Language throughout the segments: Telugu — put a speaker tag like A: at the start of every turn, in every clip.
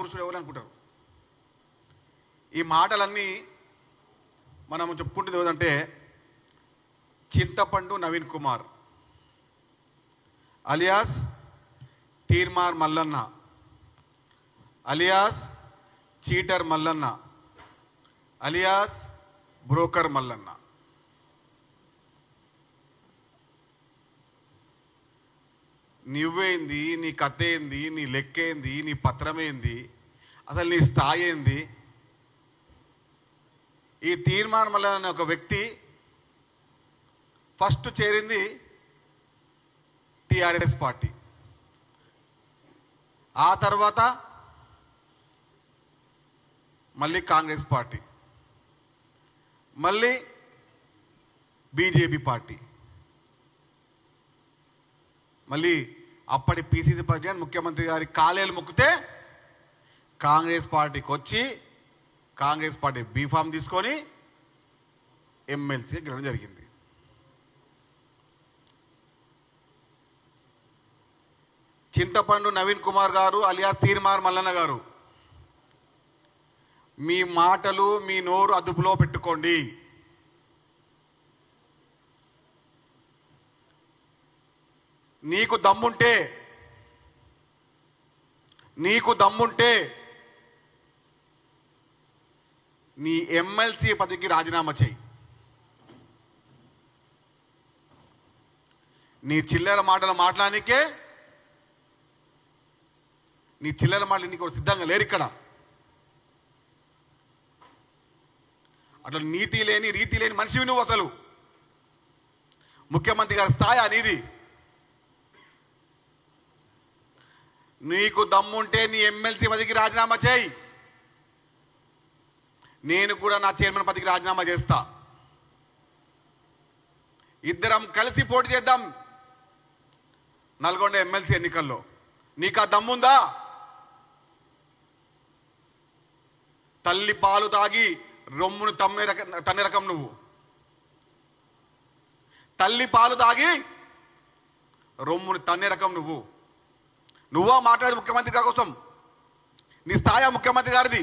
A: పురుషుడు ఎవరు అనుకుంటారు? ఈ మాటలన్నీ మనం చెప్పుకుంటుంది ఏదంటే Chintapandu Naveen Kumar alias Teenmar Mallanna alias cheater Mallanna alias broker Mallanna. నువ్వేంది నీ కథ ఏంది నీ లెక్కేంది నీ పత్రమేంది అసలు నీ స్థాయి ఏంది ఈ తీర్మానం వల్ల అనే ఒక వ్యక్తి ఫస్ట్ చేరింది టిఆర్ఎస్ పార్టీ. ఆ తర్వాత మళ్ళీ కాంగ్రెస్ పార్టీ. మళ్ళీ బీజేపీ పార్టీ. మళ్ళీ అప్పటి పిసిసి ప్రెసిడెంట్ ముఖ్యమంత్రి గారి కాలేలు మొక్కితే కాంగ్రెస్ పార్టీకి వచ్చి కాంగ్రెస్ పార్టీ బీఫామ్ తీసుకొని ఎమ్మెల్సీ గెలవడం జరిగింది. చింతపండు నవీన్ కుమార్ గారు అలియా తీర్మార్ మల్లన్న గారు మీ మాటలు మీ నోరు అదుపులో పెట్టుకోండి. నీకు దమ్ముంటే నీకు దమ్ముంటే నీ ఎమ్మెల్సీ పదవికి రాజీనామా చేయి. నీ చిల్లర మాటలు మాట్లాడానికే నీ చిల్లర మాటలు నీకు సిద్ధంగా లేరు ఇక్కడ. అట్లా నీతి లేని రీతి లేని మనిషివి నువ్వు అసలు. ముఖ్యమంత్రి గారి స్థాయి అనేది నీకు దమ్ముంటే నీ ఎమ్మెల్సీ పదికి రాజీనామా చేయి. నేను కూడా నా చైర్మన్ పదికి రాజీనామా చేస్తా. ఇద్దరం కలిసి పోటీ చేద్దాం. నల్గొండ ఎమ్మెల్సీ ఎన్నికల్లో. నీకు ఆ దమ్ముందా? తల్లి పాలు తాగి రొమ్మును తమ్మే రకం తన్ని రకం నువ్వు. తల్లి పాలు తాగి రొమ్మును తన్నే రకం నువ్వు. నువ్వా మాట్లాడే ముఖ్యమంత్రి కోసం? నీ స్థాయి ఆ ముఖ్యమంత్రి గారిది.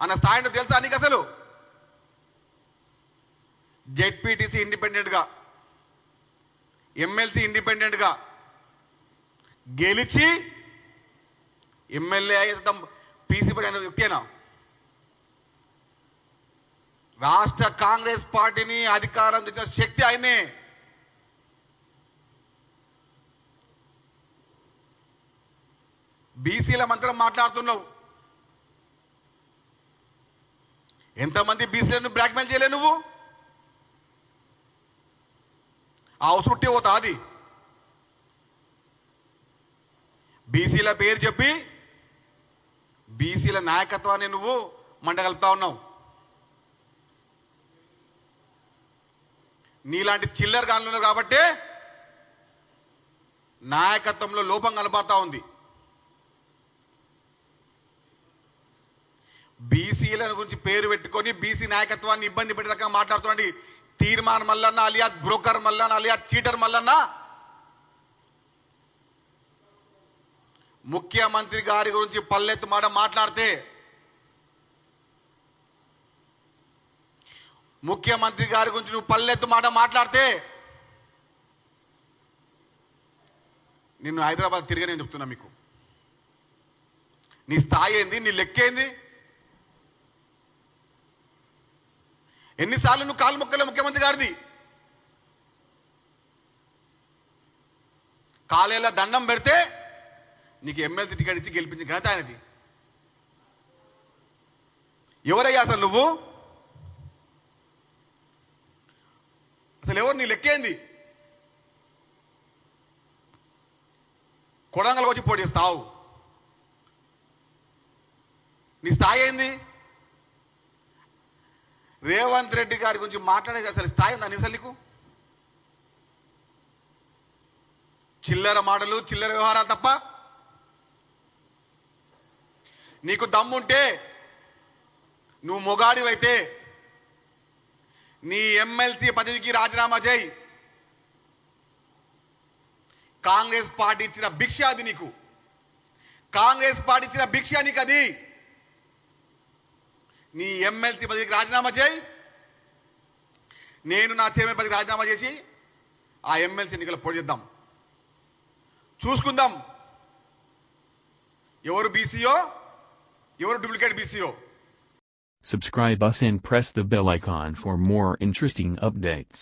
A: అన్న స్థాయిని తెలుసా నీకు అసలు? జెడ్పీటీసీ ఇండిపెండెంట్గా ఎమ్మెల్సీ ఇండిపెండెంట్గా గెలిచి ఎమ్మెల్యే అయితే పీసీ అయిన. వ్యక్తేనా రాష్ట్ర కాంగ్రెస్ పార్టీని అధికారం తెచ్చిన శక్తి ఆయనే. బీసీల మంత్రం మాట్లాడుతున్నావు. ఎంతమంది బీసీలను బ్లాక్మెయిల్ చేయలే నువ్వు? ఆ అవసరుట్టే పోతా అది బీసీల పేరు చెప్పి బీసీల నాయకత్వాన్ని నువ్వు మండగలుపుతా ఉన్నావు. నీలాంటి చిల్లర గానులు కాబట్టి నాయకత్వంలో లోపం కనబడతా ఉంది. బీసీల గురించి పేరు పెట్టుకొని బీసీ నాయకత్వాన్ని ఇబ్బంది పెట్టే రకంగా మాట్లాడుతున్నాండి. తీర్మాన్ Mallanna alias broker Mallanna alias cheater Mallanna. ముఖ్యమంత్రి గారి గురించి పల్లెత్తు మాట మాట్లాడితే ముఖ్యమంత్రి గారి గురించి నువ్వు పల్లెత్తు మాట మాట్లాడితే నిన్ను హైదరాబాద్ తిరిగి నేను చెప్తున్నా మీకు. నీ స్థాయి ఏంది? నీ లెక్కేంది ఎన్నిసార్లు నువ్వు కాలు మొక్కలే ముఖ్యమంత్రి గారిది? కాలేలా దండం పెడితే నీకు ఎమ్మెల్సీ టికెట్ ఇచ్చి గెలిపించిన ఘనత ఆయనది. ఎవరయ్యా అసలు నువ్వు? అసలు ఎవరు నీ లెక్కేంది కొడంగల్ వచ్చి పోటీ నీ స్థాయి ఏంది? రేవంత్ రెడ్డి గారి గురించి మాట్లాడే అసలు స్థాయి ఉందా అసలు నీకు? చిల్లర మాటలు చిల్లర వ్యవహారాలు తప్ప? నీకు దమ్ముంటే నువ్వు మొగాడివైతే నీ ఎమ్మెల్సీ పదవికి రాజీనామా చేయి. కాంగ్రెస్ పార్టీ ఇచ్చిన భిక్ష అది నీకు. కాంగ్రెస్ పార్టీ ఇచ్చిన భిక్ష నీకు అది నీ ఎమ్మెల్సీ పదవికి రాజీనామా చేయి. నేను నా చైర్మన్ పదవికి రాజీనామా చేసి ఆ ఎమ్మెల్సీ ఎన్నికలు పోటీ చేద్దాం. చూసుకుందాం. ఎవరు బీసీఓ ఎవరు duplicate BCO
B: Subscribe us and press the bell icon for more interesting updates.